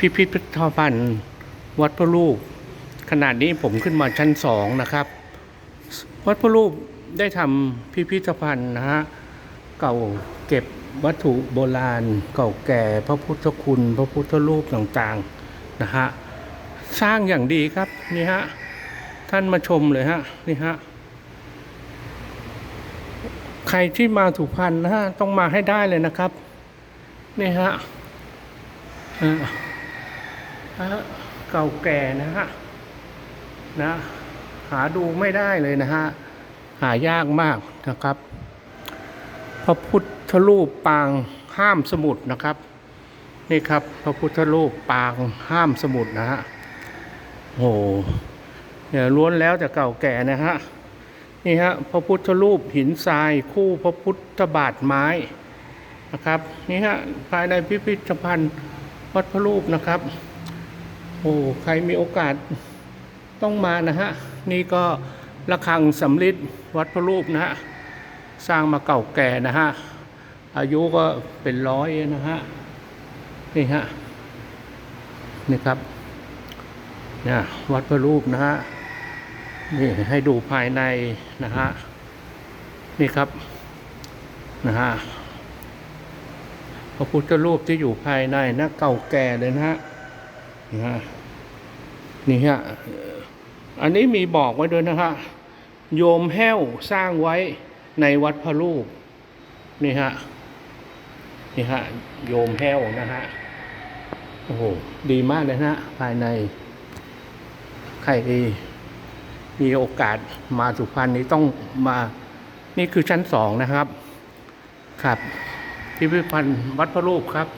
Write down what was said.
พิพิธภัณฑ์ วัดพระรูป ขนาดนี้ผมขึ้นมาชั้นสองนะครับ วัดพระรูปได้ทำพิพิธภัณฑ์นะฮะเก่าเก็บวัตถุโบราณ เก่าแก่พระพุทธคุณ พระพุทธรูปต่างๆนะฮะสร้างอย่างดีครับนี่ฮะท่านมาชมเลยฮะนี่ฮะใครที่มาสุพรรณนะฮะต้องมาให้ได้เลยนะครับนี่ฮะอ่า ฮะเก่าแก่นะฮะนะหาดูไม่ได้เลยนะฮะหายากมากนะครับ พระพุทธรูปปางห้ามสมุดนะครับ นี่ครับ พระพุทธรูปปางห้ามสมุดนะฮะโอ้โหเนี่ยล้วนแล้วแต่เก่าแก่นะฮะนี่ฮะพระพุทธรูปหินทรายคู่พระพุทธบาทไม้นะครับนี่ฮะภายในพิพิธภัณฑ์วัดพระรูปนะครับ โอ้ใครมีโอกาสต้องมานะฮะ นี่ก็ระฆังสำริดวัดพระรูปนะฮะ สร้างมาเก่าแก่นะฮะ อายุก็เป็นร้อยนะฮะ นี่ฮะ นี่ครับเนี่ยวัดพระรูปนะฮะ นี่ให้ดูภายในนะฮะ นี่ครับนะฮะพระพุทธรูปที่อยู่ภายในนะเก่าแก่เลยนะฮะ นะฮะนี่ฮะอันนี้มีบอกไว้ด้วยนะฮะโยมแห้วสร้างไว้ในวัดพระรูปนี่ฮะนี่ฮะโยมแห้วนะฮะโอ้โหดีมากเลยนะภายในใครมีโอกาสมาสุพรรณนี้ต้องมานี่คือชั้นสองนะครับ ครับพิพิธภัณฑ์วัดพระรูปครับ